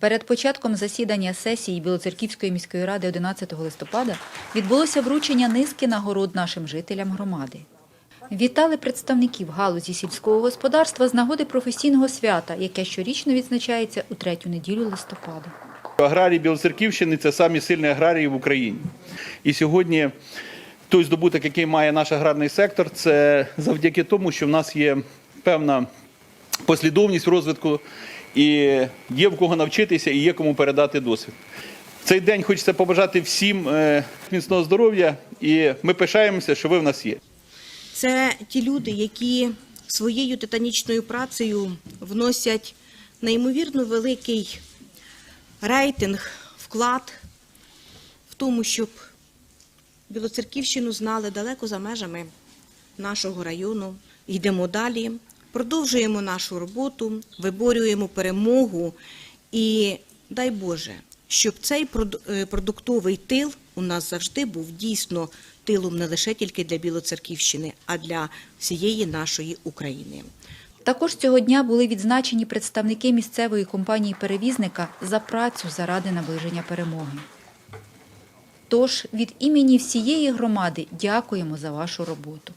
Перед початком засідання сесії Білоцерківської міської ради 11 листопада відбулося вручення низки нагород нашим жителям громади. Вітали представників галузі сільського господарства з нагоди професійного свята, яке щорічно відзначається у третю неділю листопада. Аграрії Білоцерківщини це самі сильні аграрії в Україні. І сьогодні той здобуток, який має наш аграрний сектор, це завдяки тому, що в нас є певна послідовність розвитку, і є в кого навчитися, і є кому передати досвід. В цей день хочеться побажати всім е, міцного здоров'я, і ми пишаємося, що ви в нас є. Це ті люди, які своєю титанічною працею вносять неймовірно великий рейтинг, вклад в тому, щоб Білоцерківщину знали далеко за межами нашого району. Йдемо далі, продовжуємо нашу роботу, виборюємо перемогу і дай Боже, щоб цей е, продуктовий тил у нас завжди був дійсно тилом не лише тільки для Білоцерківщини, а для всієї нашої України. Також цього дня були відзначені представники місцевої компанії перевізника за працю заради наближення перемоги. Тож від імені всієї громади дякуємо за вашу роботу.